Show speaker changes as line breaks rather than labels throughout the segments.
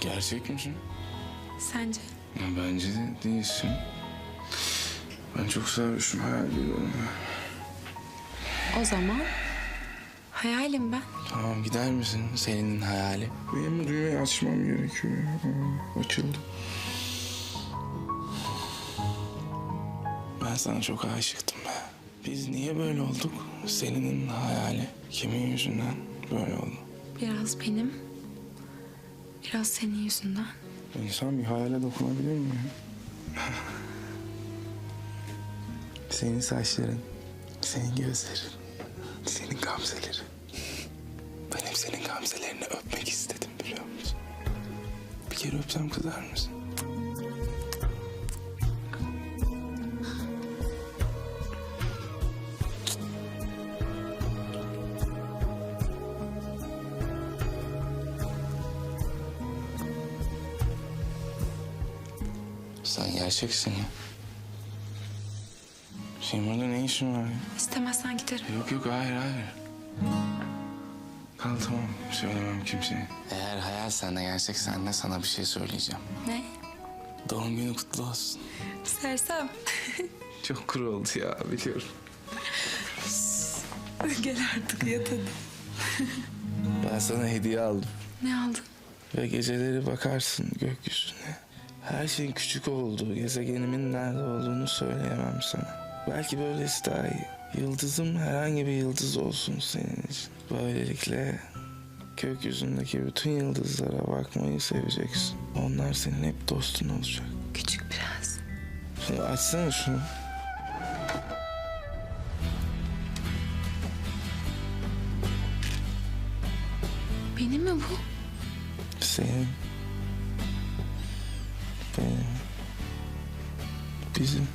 Gerçek misin?
Sence?
Ya bence de değilsin. Ben çok sarhoşum hayal ediyorum.
O zaman hayalim ben.
Tamam gider misin Selin'in hayali? Benim düğmeyi açmam gerekiyor. Aa, açıldı. Ben sana çok aşıktım be. Biz niye böyle olduk? Selin'in hayali. Kimin yüzünden böyle oldu?
Biraz benim, biraz senin yüzünden.
İnsan bir hayale dokunabilir mi? senin saçların, senin gözlerin, senin gamzelerin. Ben hep senin gamzelerini öpmek istedim biliyor musun? Bir kere öpsem kızar mısın? Sen gerçeksin ya. Senin burada ne işin var ya?
İstemezsen giderim.
Yok yok hayır hayır. Kal tamam söylemem kimseye. Eğer hayal sende gerçeksen de sana bir şey söyleyeceğim.
Ne?
Doğum günü kutlu olsun.
Sersem.
Çok kuru oldu ya biliyorum.
Gel artık yat hadi.
Ben sana hediye aldım.
Ne aldın?
Ve geceleri bakarsın gökyüzüne. Her şeyin küçük olduğu, gezegenimin nerede olduğunu söyleyemem sana. Belki böylesi daha iyi. Yıldızım herhangi bir yıldız olsun senin için. Böylelikle gökyüzündeki bütün yıldızlara bakmayı seveceksin. Onlar senin hep dostun olacak.
Küçük prens.
Şunu açsana şunu.
Benim mi bu?
Senin. Benim. Bizim.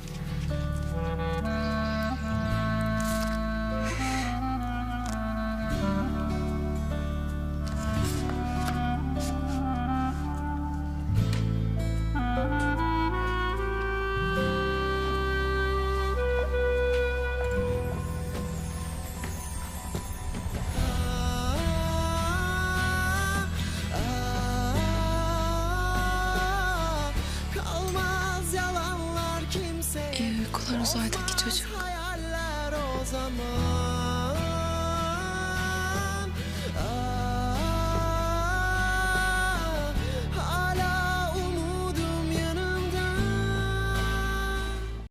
Uzaydaki çocuk.